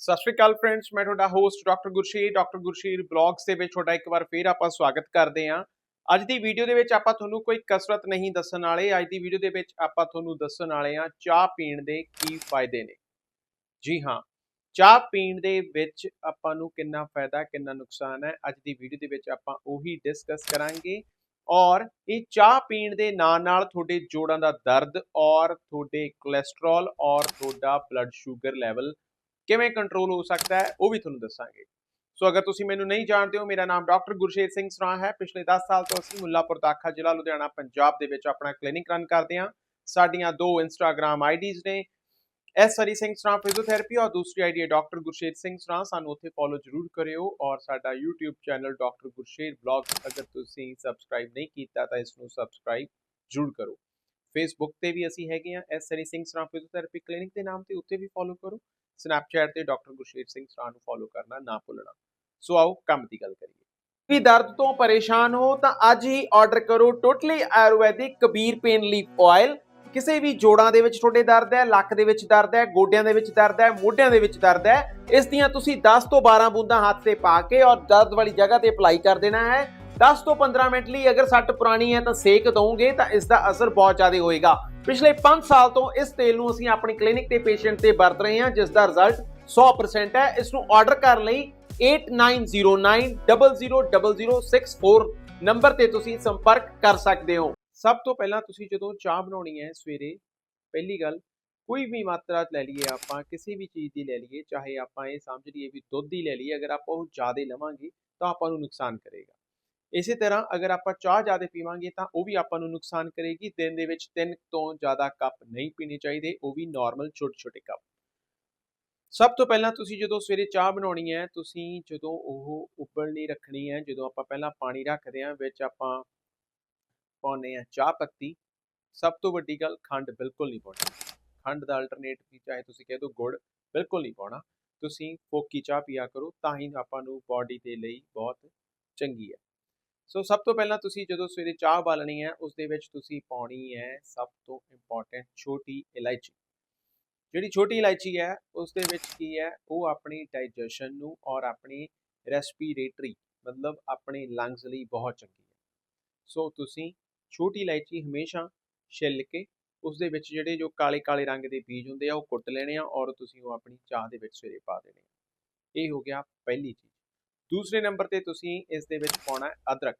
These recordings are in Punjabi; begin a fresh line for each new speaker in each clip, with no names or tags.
ਸਤਿ ਸ਼੍ਰੀ ਅਕਾਲ ਫਰੈਂਡਸ ਮੈਂ ਤੁਹਾਡਾ host doctor Gursheer doctor Gursheer blogs ਦੇ ਵਿੱਚ ਤੁਹਾਡਾ ਇੱਕ ਵਾਰ ਫੇਰ ਆਪਾਂ ਸਵਾਗਤ ਕਰਦੇ ਹਾਂ। ਅੱਜ ਦੀ ਵੀਡੀਓ ਦੇ ਵਿੱਚ ਆਪਾਂ ਤੁਹਾਨੂੰ ਕੋਈ ਕਸਰਤ ਨਹੀਂ ਦੱਸਣ ਵਾਲੇ, ਅੱਜ ਦੀ ਵੀਡੀਓ ਦੇ ਵਿੱਚ ਆਪਾਂ ਤੁਹਾਨੂੰ ਦੱਸਣ ਵਾਲੇ ਹਾਂ ਚਾਹ ਪੀਣ ਦੇ ਕੀ ਫਾਇਦੇ ਨੇ। ਜੀ ਹਾਂ, ਚਾਹ ਪੀਣ ਦੇ ਵਿੱਚ ਆਪਾਂ ਨੂੰ ਕਿੰਨਾ ਫਾਇਦਾ, ਕਿੰਨਾ ਨੁਕਸਾਨ ਹੈ, ਅੱਜ ਦੀ ਵੀਡੀਓ ਦੇ ਵਿੱਚ ਆਪਾਂ ਉਹੀ ਡਿਸਕਸ ਕਰਾਂਗੇ। ਔਰ ਇਹ ਚਾਹ ਪੀਣ ਦੇ ਨਾਲ ਨਾਲ ਤੁਹਾਡੇ ਜੋੜਾਂ ਦਾ ਦਰਦ ਔਰ ਤੁਹਾਡੇ ਕੋਲੇਸਟ੍ਰੋਲ ਔਰ ਤੁਹਾਡਾ ਬਲੱਡ ਸ਼ੂਗਰ ਲੈਵਲ ਕਿਵੇਂ ਕੰਟਰੋਲ ਹੋ ਸਕਦਾ ਹੈ, ਉਹ ਵੀ ਤੁਹਾਨੂੰ ਦੱਸਾਂਗੇ। ਸੋ ਅਗਰ ਤੁਸੀਂ ਮੈਨੂੰ ਨਹੀਂ ਜਾਣਦੇ ਹੋ, ਮੇਰਾ ਨਾਮ ਡਾਕਟਰ ਗੁਰਸ਼ੇਰ ਸਿੰਘ ਸਰਾਂ ਹੈ। ਪਿਛਲੇ 10 ਸਾਲ ਤੋਂ ਅਸੀਂ ਮੁੱਲਾਪੁਰ ਦਾਖਾ ਜ਼ਿਲ੍ਹਾ ਲੁਧਿਆਣਾ, ਪੰਜਾਬ ਦੇ ਵਿੱਚ ਆਪਣਾ ਕਲੀਨਿਕ ਰਨ ਕਰਦੇ ਹਾਂ। ਸਾਡੀਆਂ ਦੋ ਇੰਸਟਾਗ੍ਰam ਆਈਡੀਜ਼ ਨੇ ਐਸ ਹਰੀ ਸਿੰਘ ਸਰਾਂ ਫਿਜ਼ੀਓਥੈਰੇਪੀ ਔਰ ਦੂਸਰੀ ਆਈਡੀ ਹੈ ਡਾਕਟਰ ਗੁਰਸ਼ੇਰ ਸਿੰਘ ਸਰਾਂ। ਸਾਨੂੰ ਉੱਥੇ ਫੋਲੋ ਜ਼ਰੂਰ ਕਰਿਓ ਔਰ ਸਾਡਾ YouTube channel doctor Gursher blog ਅਗਰ ਤੁਸੀਂ ਸਬਸਕ੍ਰਾਈਬ ਨਹੀਂ ਕੀਤਾ ਤਾਂ ਇਸ ਨੂੰ ਸਬਸਕ੍ਰਾਈਬ ਜ਼ਰੂਰ ਕਰੋ। ਫੇਸਬੁੱਕ ਤੇ ਵੀ ਅਸੀਂ ਹੈਗੇ ਆ S Hari Singh Sran physiotherapy clinic ਦੇ ਨਾਮ ਤੇ ਉੱਥੇ ਵੀ ਫੋਲੋ ਕਰੋ। ਸਨੈਪਚੈਟ ਤੇ ਡਾਕਟਰ ਗੁਰਸ਼ੇਰ ਸਿੰਘ ਸਰਾਂ ਨੂੰ ਫੋਲੋ ਕਰਨਾ, ਨਾ ਭੁੱਲਣਾ। ਸੋ ਆਓ ਕੰਮ ਦੀ ਗੱਲ ਕਰੀਏ। ਵੀ ਦਰਦ ਤੋਂ ਪਰੇਸ਼ਾਨ ਹੋ ਤਾਂ ਅੱਜ ਹੀ ਆਰਡਰ ਕਰੋ totally ayurvedic Kabir pain leaf oil ਕਿਸੇ ਵੀ ਜੋੜਾਂ ਦੇ ਵਿੱਚ ਤੁਹਾਡੇ ਦਰਦ ਹੈ, ਲੱਕ ਦੇ ਵਿੱਚ ਦਰਦ ਹੈ, ਗੋਡਿਆਂ ਦੇ ਵਿੱਚ ਦਰਦ ਹੈ, ਮੋਢਿਆਂ ਦੇ ਵਿੱਚ ਦਰਦ ਹੈ, ਇਸ ਦੀਆਂ ਤੁਸੀਂ 10 ਤੋਂ 12 ਬੂੰਦਾਂ ਹੱਥ ਤੇ ਪਾ ਕੇ ਔਰ ਦਰਦ ਵਾਲੀ ਜਗ੍ਹਾ ਤੇ ਅਪਲਾਈ ਕਰ ਦੇਣਾ ਹੈ। 10 ਤੋਂ 15 ਮਿੰਟ ਲਈ ਅਗਰ ਸੱਟ ਪੁਰਾਣੀ ਹੈ ਤਾਂ ਸੇਕ ਦਵੋਗੇ ਤਾਂ ਇਸ ਦਾ ਅਸਰ ਬਹੁਤ ਜ਼ਿਆਦਾ ਹੋਏਗਾ। ਪਿਛਲੇ 5 ਸਾਲ ਤੋਂ ਇਸ ਤੇਲ ਨੂੰ ਅਸੀਂ ਆਪਣੀ ਕਲੀਨਿਕ ਤੇ ਪੇਸ਼ੈਂਟ ਤੇ ਵਰਤ ਰਹੇ ਹਾਂ, ਜਿਸ ਦਾ ਰਿਜ਼ਲਟ 100% ਹੈ। ਇਸ ਨੂੰ ਆਰਡਰ ਕਰਨ ਲਈ 8909000064 ਨੰਬਰ ਤੇ ਤੁਸੀਂ ਸੰਪਰਕ ਕਰ ਸਕਦੇ ਹੋ। ਸਭ ਤੋਂ ਪਹਿਲਾਂ ਤੁਸੀਂ ਜਦੋਂ ਚਾਹ ਬਣਾਉਣੀ ਹੈ ਸਵੇਰੇ, ਪਹਿਲੀ ਗੱਲ, ਕੋਈ ਵੀ ਮਾਤਰਾ ਲੈ ਲਈਏ ਆਪਾਂ, ਕਿਸੇ ਵੀ ਚੀਜ਼ ਦੀ ਲੈ ਲਈਏ, ਚਾਹੇ ਆਪਾਂ ਇਹ ਸਮਝ ਲਈਏ ਵੀ ਦੁੱਧ ਦੀ ਲੈ ਲਈਏ, ਅਗਰ ਆਪਾਂ ਉਹ ਜ਼ਿਆਦਾ ਲਵਾਂਗੇ ਤਾਂ ਆਪਾਂ ਨੂੰ ਨੁਕਸਾਨ ਕਰੇਗਾ। ਇਸੇ ਤਰ੍ਹਾਂ ਅਗਰ ਆਪਾਂ ਚਾਹ ਜ਼ਿਆਦਾ ਪੀਵਾਂਗੇ ਤਾਂ ਉਹ ਵੀ ਆਪਾਂ ਨੂੰ ਨੁਕਸਾਨ ਕਰੇਗੀ, ਦਿਨ ਦੇ ਵਿੱਚ ਤਿੰਨ ਤੋਂ ਜ਼ਿਆਦਾ ਕੱਪ ਨਹੀਂ ਪੀਣੇ ਚਾਹੀਦੇ, ਉਹ ਵੀ ਨਾਰਮਲ ਛੋਟੇ ਛੋਟੇ ਕੱਪ। ਸਭ ਤੋਂ ਪਹਿਲਾਂ ਤੁਸੀਂ ਜਦੋਂ ਸਵੇਰੇ ਚਾਹ ਬਣਾਉਣੀ ਹੈ, ਤੁਸੀਂ ਜਦੋਂ ਉਹ ਉਬਲਣੀ ਰੱਖਣੀ ਹੈ, ਜਦੋਂ ਆਪਾਂ ਪਹਿਲਾਂ ਪਾਣੀ ਰੱਖਦੇ ਹਾਂ, ਵਿੱਚ ਆਪਾਂ ਪਾਉਂਦੇ ਹਾਂ ਚਾਹ ਪੱਤੀ, ਸਭ ਤੋਂ ਵੱਡੀ ਗੱਲ ਖੰਡ ਬਿਲਕੁਲ ਨਹੀਂ ਪਾਉਣੀ। ਖੰਡ ਦਾ ਅਲਟਰਨੇਟ ਵੀ ਚਾਹੇ ਤੁਸੀਂ ਕਹਿ ਦਿਓ ਗੁੜ, ਬਿਲਕੁਲ ਨਹੀਂ ਪਾਉਣਾ। ਤੁਸੀਂ ਫੋਕੀ ਚਾਹ ਪੀਆ ਕਰੋ, ਤਾਂ ਹੀ ਆਪਾਂ ਨੂੰ ਬਾਡੀ ਦੇ ਲਈ ਬਹੁਤ ਚੰਗੀ ਹੈ। ਸੋ ਸਭ ਤੋਂ ਪਹਿਲਾਂ ਤੁਸੀਂ ਜਦੋਂ ਸਵੇਰੇ ਚਾਹ ਬਾਲਣੀ ਹੈ ਉਸ ਦੇ ਵਿੱਚ ਤੁਸੀਂ ਪਾਉਣੀ ਹੈ ਸਭ ਤੋਂ ਇੰਪੋਰਟੈਂਟ ਛੋਟੀ ਇਲਾਇਚੀ। ਜਿਹੜੀ ਛੋਟੀ ਇਲਾਇਚੀ ਹੈ ਉਸ ਦੇ ਵਿੱਚ ਕੀ ਹੈ, ਉਹ ਆਪਣੀ ਡਾਈਜੈਸ਼ਨ ਨੂੰ ਔਰ ਆਪਣੀ ਰੈਸਪੀਰੇਟਰੀ ਮਤਲਬ ਆਪਣੇ ਲੰਗਸ ਲਈ ਬਹੁਤ ਚੰਗੀ ਹੈ। ਸੋ ਤੁਸੀਂ ਛੋਟੀ ਇਲਾਇਚੀ ਹਮੇਸ਼ਾ ਛਿੱਲ ਕੇ ਉਸ ਦੇ ਵਿੱਚ ਜਿਹੜੇ ਜੋ ਕਾਲੇ ਕਾਲੇ ਰੰਗ ਦੇ ਬੀਜ ਹੁੰਦੇ ਆ, ਉਹ ਕੁੱਟ ਲੈਣੇ ਆ ਔਰ ਤੁਸੀਂ ਉਹ ਆਪਣੀ ਚਾਹ ਦੇ ਵਿੱਚ ਸਵੇਰੇ ਪਾ ਦੇਣੇ ਆ। ਇਹ ਹੋ ਗਿਆ ਪਹਿਲੀ ਚੀਜ਼। ਦੂਸਰੇ ਨੰਬਰ ਤੇ ਤੁਸੀਂ ਇਸ ਦੇ ਵਿੱਚ ਪਾਉਣਾ ਹੈ ਅਦਰਕ।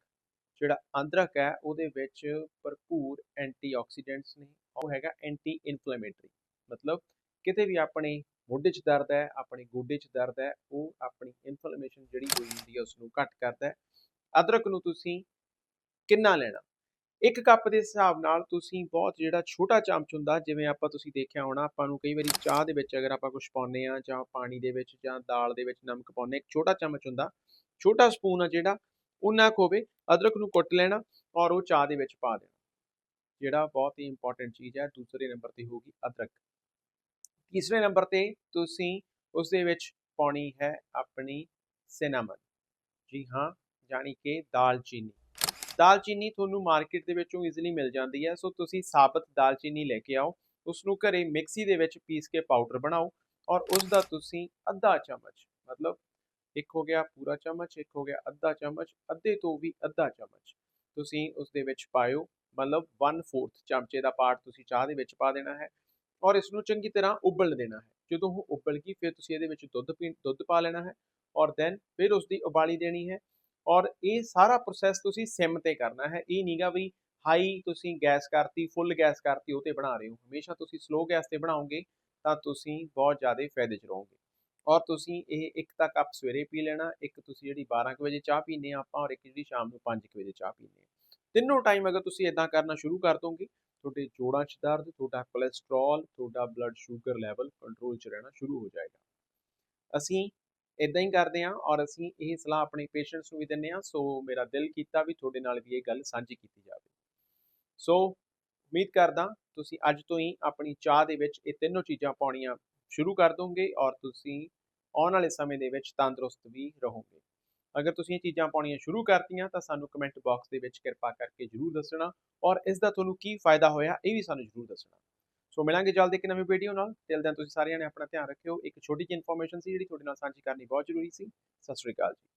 ਜਿਹੜਾ ਅਦਰਕ ਹੈ, ਉਹਦੇ ਵਿੱਚ ਭਰਪੂਰ ਐਂਟੀਆਕਸੀਡੈਂਟਸ ਨੇ, ਉਹ ਹੈਗਾ ਐਂਟੀ ਇਨਫਲੇਮੇਟਰੀ ਮਤਲਬ ਕਿਤੇ ਵੀ ਆਪਣੇ ਮੋਢੇ 'ਚ ਦਰਦ ਹੈ, ਆਪਣੇ ਗੋਡੇ 'ਚ ਦਰਦ ਹੈ, ਉਹ ਆਪਣੀ ਇਨਫਲੇਮੇਸ਼ਨ ਜਿਹੜੀ ਹੋਈ ਹੁੰਦੀ ਹੈ ਉਸ ਨੂੰ ਘੱਟ ਕਰਦਾ ਹੈ। ਅਦਰਕ ਨੂੰ ਤੁਸੀਂ ਕਿੰਨਾ ਲੈਣਾ? ਇੱਕ ਕੱਪ ਦੇ ਹਿਸਾਬ ਨਾਲ ਤੁਸੀਂ ਬਹੁਤ ਜਿਹੜਾ ਛੋਟਾ ਚਮਚ ਹੁੰਦਾ ਜਿਵੇਂ ਆਪਾਂ ਤੁਸੀਂ ਦੇਖਿਆ ਹੋਣਾ, ਆਪਾਂ ਨੂੰ ਕਈ ਵਾਰੀ ਚਾਹ ਦੇ ਵਿੱਚ ਅਗਰ ਆਪਾਂ ਕੁਝ ਪਾਉਂਦੇ ਆ ਜਾਂ ਪਾਣੀ ਦੇ ਵਿੱਚ ਜਾਂ ਦਾਲ ਦੇ ਵਿੱਚ ਨਮਕ ਪਾਉਂਦੇ ਇੱਕ ਛੋਟਾ ਚਮਚ ਹੁੰਦਾ ਛੋਟਾ ਸਪੂਨ ਆ ਜਿਹੜਾ ਉਹਨਾਂ ਕੁ ਹੋਵੇ, ਅਦਰਕ ਨੂੰ ਕੁੱਟ ਲੈਣਾ ਔਰ ਉਹ ਚਾਹ ਦੇ ਵਿੱਚ ਪਾ ਦੇਣਾ। ਜਿਹੜਾ ਬਹੁਤ ਹੀ ਇੰਪੋਰਟੈਂਟ ਚੀਜ਼ ਹੈ, ਦੂਸਰੇ ਨੰਬਰ ਤੇ ਹੋਊਗੀ ਅਦਰਕ। ਤੀਸਰੇ ਨੰਬਰ ਤੇ ਤੁਸੀਂ ਉਸ ਦੇ ਵਿੱਚ ਪਾਉਣੀ ਹੈ ਆਪਣੀ ਸਿਨਾਮਨ ਜੀ ਹਾਂ ਜਾਨੀ ਕਿ ਦਾਲਚੀਨੀ। ਦਾਲਚੀਨੀ ਤੁਹਾਨੂੰ ਮਾਰਕੀਟ ਦੇ ਵਿੱਚੋਂ ਈਜ਼ੀਲੀ ਮਿਲ ਜਾਂਦੀ ਹੈ। ਸੋ ਤੁਸੀਂ ਸਾਬਤ ਦਾਲਚੀਨੀ ਲੈ ਕੇ ਆਓ ਉਸ ਨੂੰ ਘਰੇ ਮਿਕਸੀ ਦੇ ਵਿੱਚ ਪੀਸ ਕੇ ਪਾਊਡਰ ਬਣਾਓ ਔਰ ਉਸ ਦਾ ਤੁਸੀਂ ਅੱਧਾ ਚਮਚ, ਮਤਲਬ ਇੱਕ ਹੋ ਗਿਆ ਪੂਰਾ ਚਮਚ, ਇੱਕ ਹੋ ਗਿਆ ਅੱਧਾ ਚਮਚ, ਅੱਧੇ ਤੋਂ ਵੀ ਅੱਧਾ ਚਮਚ ਤੁਸੀਂ ਉਸ ਦੇ ਵਿੱਚ ਪਾਇਓ। ਮਤਲਬ 1/4 ਚਮਚੇ ਦਾ ਪਾਰਟ ਤੁਸੀਂ ਚਾਹ ਦੇ ਵਿੱਚ ਪਾ ਦੇਣਾ ਹੈ ਔਰ ਇਸ ਨੂੰ ਚੰਗੀ ਤਰ੍ਹਾਂ ਉਬਲ ਦੇਣਾ ਹੈ। ਜਦੋਂ ਉਹ ਉਬਲ ਗਈ, ਫਿਰ ਤੁਸੀਂ ਇਹਦੇ ਵਿੱਚ ਦੁੱਧ ਪੀ, ਦੁੱਧ ਪਾ ਲੈਣਾ ਹੈ ਔਰ ਦੈਨ ਫਿਰ ਉਸ ਦੀ ਉਬਾਲੀ ਦੇਣੀ ਹੈ। ਔਰ ਇਹ ਸਾਰਾ ਪ੍ਰੋਸੈਸ ਤੁਸੀਂ ਸਿਮ ਤੇ ਕਰਨਾ ਹੈ। ਇਹ ਨਹੀਂਗਾ ਵੀ ਹਾਈ ਤੁਸੀਂ ਗੈਸ ਕਰਤੀ ਫੁੱਲ ਗੈਸ ਕਰਤੀ, ਉਹ ਤੇ ਬਣਾ ਰਹੇ ਹੋ। ਹਮੇਸ਼ਾ ਤੁਸੀਂ ਸਲੋ ਗੈਸ ਤੇ ਬਣਾਓਗੇ, ਤਾਂ ਤੁਸੀਂ ਬਹੁਤ ਜ਼ਿਆਦਾ ਫਾਇਦੇ 'ਚ ਰਹੋਗੇ। ਔਰ ਤੁਸੀਂ ਇਹ ਇੱਕ ਤਾਂ ਕੱਪ ਸਵੇਰੇ ਪੀ ਲੈਣਾ, ਇੱਕ ਤੁਸੀਂ ਜਿਹੜੀ 12 ਵਜੇ ਚਾਹ ਪੀਂਦੇ ਆ ਆਪਾਂ, ਔਰ ਇੱਕ ਜਿਹੜੀ ਸ਼ਾਮ ਨੂੰ 5 ਵਜੇ ਚਾਹ ਪੀਂਦੇ ਆ। ਤਿੰਨੋਂ ਟਾਈਮ ਅਗਰ ਤੁਸੀਂ ਇਦਾਂ ਕਰਨਾ ਸ਼ੁਰੂ ਕਰ ਦੋਗੇ, ਤੁਹਾਡੇ ਜੋੜਾਂ 'ਚ ਦਰਦ, ਤੁਹਾਡਾ ਕੋਲੇਸਟ੍ਰੋਲ ਤੁਹਾਡਾ ਬਲੱਡ ਸ਼ੂਗਰ ਲੈਵਲ ਕੰਟਰੋਲ 'ਚ ਰਹਿਣਾ ਸ਼ੁਰੂ ਹੋ ਜਾਏਗਾ। ਅਸੀਂ ਇਦਾਂ ਹੀ ਕਰਦੇ ਹਾਂ ਔਰ ਅਸੀਂ ਇਹ ਸਲਾਹ ਆਪਣੇ ਪੇਸ਼ੈਂਟਸ ਨੂੰ ਵੀ ਦਿੰਦੇ ਹਾਂ, ਸੋ ਮੇਰਾ ਦਿਲ ਕੀਤਾ ਵੀ ਤੁਹਾਡੇ ਨਾਲ ਵੀ ਇਹ ਗੱਲ ਸਾਂਝੀ ਕੀਤੀ ਜਾਵੇ। ਸੋ ਉਮੀਦ ਕਰਦਾ ਤੁਸੀਂ ਅੱਜ ਤੋਂ ਹੀ ਆਪਣੀ ਚਾਹ ਦੇ ਵਿੱਚ ਇਹ ਤਿੰਨੋਂ ਚੀਜ਼ਾਂ ਪਾਉਣੀਆਂ ਸ਼ੁਰੂ ਕਰ ਦੋਗੇ ਔਰ ਤੁਸੀਂ ਆਉਣ ਵਾਲੇ ਸਮੇਂ ਦੇ ਵਿੱਚ ਤੰਦਰੁਸਤ ਵੀ ਰਹੋਗੇ। ਅਗਰ ਤੁਸੀਂ ਇਹ ਚੀਜ਼ਾਂ ਪਾਉਣੀਆਂ ਸ਼ੁਰੂ ਕਰਤੀਆਂ ਤਾਂ ਸਾਨੂੰ ਕਮੈਂਟ ਬਾਕਸ ਦੇ ਵਿੱਚ ਕਿਰਪਾ ਕਰਕੇ ਜਰੂਰ ਦੱਸਣਾ ਔਰ ਇਸ ਦਾ ਤੁਹਾਨੂੰ ਕੀ ਫਾਇਦਾ ਹੋਇਆ ਇਹ ਵੀ ਸਾਨੂੰ ਜਰੂਰ ਦੱਸਣਾ। ਸੋ ਮਿਲਾਂਗੇ ਜਲਦੀ ਇੱਕ ਨਵੀਂ ਵੀਡੀਓ ਨਾਲ। ਤਿਲ ਦਿਨ ਤੁਸੀਂ ਸਾਰਿਆਂ ਨੇ ਆਪਣਾ ਧਿਆਨ ਰੱਖਿਓ। ਇੱਕ ਛੋਟੀ ਜਿਹੀ ਇਨਫੋਰਮੇਸ਼ਨ ਸੀ ਜਿਹੜੀ ਤੁਹਾਡੇ ਨਾਲ ਸਾਂਝੀ ਕਰਨੀ ਬਹੁਤ ਜ਼ਰੂਰੀ ਸੀ। ਸਤਿ ਸ਼੍ਰੀ ਅਕਾਲ ਜੀ।